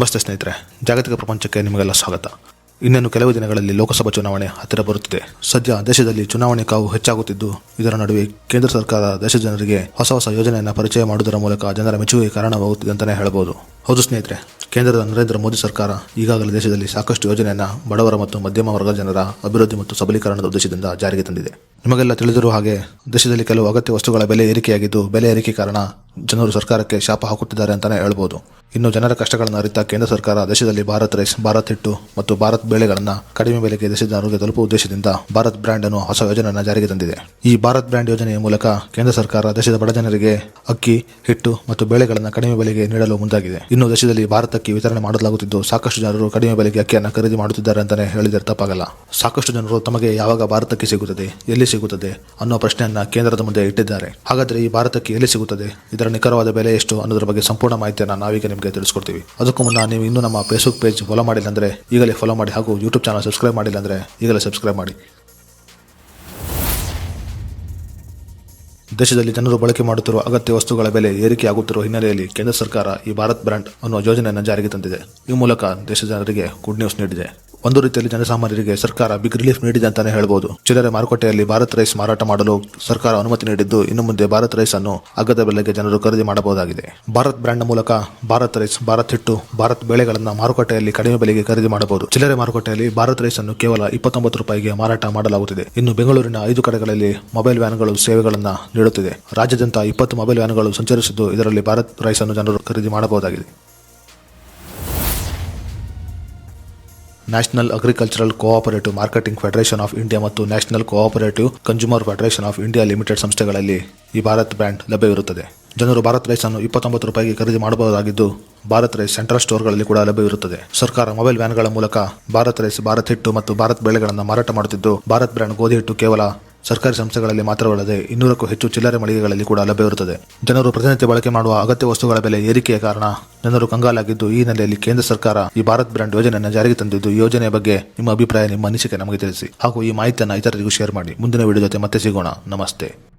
ನಮಸ್ತೆ ಸ್ನೇಹಿತರೆ, ಜಾಗತಿಕ ಪ್ರಪಂಚಕ್ಕೆ ನಿಮಗೆಲ್ಲ ಸ್ವಾಗತ. ಇನ್ನೇನು ಕೆಲವು ದಿನಗಳಲ್ಲಿ ಲೋಕಸಭಾ ಚುನಾವಣೆ ಹತ್ತಿರ ಬರುತ್ತಿದೆ. ಸದ್ಯ ದೇಶದಲ್ಲಿ ಚುನಾವಣೆ ಕಾವು ಹೆಚ್ಚಾಗುತ್ತಿದ್ದು, ಇದರ ನಡುವೆ ಕೇಂದ್ರ ಸರ್ಕಾರ ದೇಶದ ಜನರಿಗೆ ಹೊಸ ಹೊಸ ಯೋಜನೆಯನ್ನು ಪರಿಚಯ ಮಾಡುವುದರ ಮೂಲಕ ಜನರ ಮೆಚ್ಚುಗೆಗೆ ಕಾರಣವಾಗುತ್ತಿದೆ ಅಂತಲೇ ಹೇಳಬಹುದು ಹೌದು ಸ್ನೇಹಿತರೆ, ಕೇಂದ್ರದ ನರೇಂದ್ರ ಮೋದಿ ಸರ್ಕಾರ ಈಗಾಗಲೇ ದೇಶದಲ್ಲಿ ಸಾಕಷ್ಟು ಯೋಜನೆಯನ್ನು ಬಡವರ ಮತ್ತು ಮಧ್ಯಮ ವರ್ಗ ಜನರ ಅಭಿವೃದ್ಧಿ ಮತ್ತು ಸಬಲೀಕರಣದ ಉದ್ದೇಶದಿಂದ ಜಾರಿಗೆ ತಂದಿದೆ. ನಿಮಗೆಲ್ಲ ತಿಳಿದಿರುವ ಹಾಗೆ ದೇಶದಲ್ಲಿ ಕೆಲವು ಅಗತ್ಯ ವಸ್ತುಗಳ ಬೆಲೆ ಏರಿಕೆಯಾಗಿದ್ದು, ಬೆಲೆ ಏರಿಕೆ ಕಾರಣ ಜನರು ಸರ್ಕಾರಕ್ಕೆ ಶಾಪ ಹಾಕುತ್ತಿದ್ದಾರೆ ಅಂತಾನೆ ಹೇಳ್ಬೋದು. ಇನ್ನು ಜನರ ಕಷ್ಟಗಳನ್ನು ಅರಿತ ಕೇಂದ್ರ ಸರ್ಕಾರ ದೇಶದಲ್ಲಿ ಭಾರತ್ ರೈಸ್, ಭಾರತ್ ಹಿಟ್ಟು ಮತ್ತು ಭಾರತ್ ಬೇಳೆಗಳನ್ನು ಕಡಿಮೆ ಬೆಲೆಗೆ ದೇಶದ ಜನರಿಗೆ ತಲುಪುವ ಉದ್ದೇಶದಿಂದ ಭಾರತ್ ಬ್ರ್ಯಾಂಡ್ ಅನ್ನು ಹೊಸ ಯೋಜನೆಯನ್ನು ಜಾರಿಗೆ ತಂದಿದೆ. ಈ ಭಾರತ್ ಬ್ರ್ಯಾಂಡ್ ಯೋಜನೆಯ ಮೂಲಕ ಕೇಂದ್ರ ಸರ್ಕಾರ ದೇಶದ ಬಡ ಜನರಿಗೆ ಅಕ್ಕಿ, ಹಿಟ್ಟು ಮತ್ತು ಬೇಳೆಗಳನ್ನು ಕಡಿಮೆ ಬೆಲೆಗೆ ನೀಡಲು ಮುಂದಾಗಿದೆ. ಇನ್ನು ದೇಶದಲ್ಲಿ ಭಾರತಕ್ಕೆ ವಿತರಣೆ ಮಾಡಲಾಗುತ್ತಿದ್ದು, ಸಾಕಷ್ಟು ಜನರು ಕಡಿಮೆ ಬೆಲೆಗೆ ಅಕ್ಕಿಯನ್ನು ಖರೀದಿ ಮಾಡುತ್ತಿದ್ದಾರೆ ಅಂತಾನೆ ಹೇಳಿದರೆ ತಪ್ಪಾಗಲ್ಲ. ಸಾಕಷ್ಟು ಜನರು ತಮಗೆ ಯಾವಾಗ ಭಾರತಕ್ಕೆ ಸಿಗುತ್ತದೆ, ಎಲ್ಲಿ ಸಿಗುತ್ತದೆ ಅನ್ನೋ ಪ್ರಶ್ನೆಯನ್ನ ಕೇಂದ್ರದ ಮುಂದೆ ಇಟ್ಟಿದ್ದಾರೆ. ಹಾಗಾದ್ರೆ ಈ ಭಾರತಕ್ಕೆ ಎಲ್ಲಿ ಸಿಗುತ್ತದೆ? ಇದರ ನಿಖರವಾದ ಬೆಲೆ ಎಷ್ಟು ಅನ್ನೋದ್ರ ಬಗ್ಗೆ ಸಂಪೂರ್ಣ ಮಾಹಿತಿಯನ್ನು ನಾವೀಗ ನಿಮಗೆ ತಿಳಿಸ್ಕೊಡ್ತೀವಿ. ಅದಕ್ಕೂ ಮುನ್ನ ನೀವು ಇನ್ನೂ ನಮ್ಮ ಫೇಸ್ಬುಕ್ ಪೇಜ್ ಫಾಲೋ ಮಾಡಿಲ್ಲ ಅಂದ್ರೆ ಈಗಲೇ ಫಾಲೋ ಮಾಡಿ ಹಾಗೂ ಯೂಟ್ಯೂಬ್ ಚಾನಲ್ ಸಬ್ಸ್ಕ್ರೈಬ್ ಮಾಡಿಲ್ಲ ಅಂದ್ರೆ ಈಗಲೇ ಸಬ್ಸ್ಕ್ರೈಬ್ ಮಾಡಿ. ದೇಶದಲ್ಲಿ ಜನರು ಬಳಕೆ ಮಾಡುತ್ತಿರುವ ಅಗತ್ಯ ವಸ್ತುಗಳ ಬೆಲೆ ಏರಿಕೆಯಾಗುತ್ತಿರುವ ಹಿನ್ನೆಲೆಯಲ್ಲಿ ಕೇಂದ್ರ ಸರ್ಕಾರ ಈ ಭಾರತ್ ಬ್ರ್ಯಾಂಡ್ ಅನ್ನುವ ಯೋಜನೆಯನ್ನು ಜಾರಿಗೆ ತಂದಿದೆ. ಈ ಮೂಲಕ ದೇಶದ ಜನರಿಗೆ ಗುಡ್ ನ್ಯೂಸ್ ನೀಡಿದೆ. ಒಂದು ರೀತಿಯಲ್ಲಿ ಜನಸಾಮಾನ್ಯರಿಗೆ ಸರ್ಕಾರ ಬಿಗ್ ರಿಲೀಫ್ ನೀಡಿದೆ ಅಂತಾನೆ ಹೇಳಬಹುದು ಚಿಲ್ಲರೆ ಮಾರುಕಟ್ಟೆಯಲ್ಲಿ ಭಾರತ್ ರೈಸ್ ಮಾರಾಟ ಮಾಡಲು ಸರ್ಕಾರ ಅನುಮತಿ ನೀಡಿದ್ದು ಇನ್ನು ಮುಂದೆ ಭಾರತ್ ರೈಸ್ ಅನ್ನು ಅಗ್ಗದ ಬೆಲೆಗೆ ಜನರು ಖರೀದಿ ಮಾಡಬಹುದಾಗಿದೆ. ಭಾರತ್ ಬ್ರ್ಯಾಂಡ್ ಮೂಲಕ ಭಾರತ್ ರೈಸ್, ಭಾರತ್ ಹಿಟ್ಟು, ಭಾರತ್ ಬೇಳೆಗಳನ್ನು ಮಾರುಕಟ್ಟೆಯಲ್ಲಿ ಕಡಿಮೆ ಬೆಲೆಗೆ ಖರೀದಿ ಮಾಡಬಹುದು. ಚಿಲ್ಲರೆ ಮಾರುಕಟ್ಟೆಯಲ್ಲಿ ಭಾರತ್ ರೈಸ್ ಅನ್ನು ಕೇವಲ ಇಪ್ಪತ್ತೊಂಬತ್ತು ರೂಪಾಯಿಗೆ ಮಾರಾಟ ಮಾಡಲಾಗುತ್ತಿದೆ. ಇನ್ನು ಬೆಂಗಳೂರಿನ ಐದು ಕಡೆಗಳಲ್ಲಿ ಮೊಬೈಲ್ ವ್ಯಾನ್ಗಳು ಸೇವೆಗಳನ್ನು ನೀಡುತ್ತಿದೆ. ರಾಜ್ಯದಂತ ಇಪ್ಪತ್ತು ಮೊಬೈಲ್ ವ್ಯಾನ್ಗಳು ಸಂಚರಿಸಿದ್ದು ಇದರಲ್ಲಿ ಭಾರತ್ ರೈಸ್ ಅನ್ನು ಜನರು ಖರೀದಿ ಮಾಡಬಹುದಾಗಿದೆ. National Agricultural Cooperative Marketing Federation of India ಮತ್ತು National Cooperative Consumer Federation of India Limited ಸಂಸ್ಥೆಗಳಲ್ಲಿ ಈ ಭಾರತ್ ಬ್ರ್ಯಾಂಡ್ ಲಭ್ಯವಿರುತ್ತದೆ. ಜನರು ಭಾರತ್ ರೈಸ್ ಅನ್ನು ಇಪ್ಪತ್ತೊಂಬತ್ತು ರೂಪಾಯಿಗೆ ಖರೀದಿ ಮಾಡಬಹುದಾಗಿದ್ದು, ಭಾರತ್ ರೈಸ್ ಸೆಂಟ್ರಲ್ ಸ್ಟೋರ್ಗಳಲ್ಲಿ ಕೂಡ ಲಭ್ಯವಿರುತ್ತದೆ. ಸರ್ಕಾರ ಮೊಬೈಲ್ ವ್ಯಾನ್ಗಳ ಮೂಲಕ ಭಾರತ್ ರೈಸ್ ಭಾರತ್ ಹಿಟ್ಟು ಮತ್ತು ಭಾರತ್ ಬೆಳೆಗಳನ್ನು ಮಾರಾಟ ಮಾಡುತ್ತಿದ್ದು, ಭಾರತ್ ಬ್ರ್ಯಾಂಡ್ ಗೋಧಿ ಹಿಟ್ಟು ಕೇವಲ ಸರ್ಕಾರಿ ಸಂಸ್ಥೆಗಳಲ್ಲಿ ಮಾತ್ರವಲ್ಲದೆ ಇನ್ನೂರಕ್ಕೂ ಹೆಚ್ಚು ಚಿಲ್ಲರೆ ಮಳಿಗೆಗಳಲ್ಲಿ ಕೂಡ ಲಭ್ಯವಿರುತ್ತದೆ ಜನರು ಪ್ರತಿನಿತ್ಯ ಬಳಕೆ ಮಾಡುವ ಅಗತ್ಯ ವಸ್ತುಗಳ ಬೆಲೆ ಏರಿಕೆಯ ಕಾರಣ ಜನರು ಕಂಗಾಲಾಗಿದ್ದು ಈ ಹಿನ್ನೆಲೆಯಲ್ಲಿ ಕೇಂದ್ರ ಸರ್ಕಾರ ಈ ಭಾರತ್ ಬ್ರ್ಯಾಂಡ್ ಯೋಜನೆಯನ್ನು ಜಾರಿಗೆ ತಂದಿದ್ದು ಯೋಜನೆಯ ಬಗ್ಗೆ ನಿಮ್ಮ ಅಭಿಪ್ರಾಯ, ನಿಮ್ಮ ಅನಿಸಿಕೆ ನಮಗೆ ತಿಳಿಸಿ. ಹಾಗೂ ಈ ಮಾಹಿತಿಯನ್ನು ಇತರರಿಗೂ ಶೇರ್ ಮಾಡಿ. ಮುಂದಿನ ವಿಡಿಯೋ ಜೊತೆ ಮತ್ತೆ ಸಿಗೋಣ. ನಮಸ್ತೆ.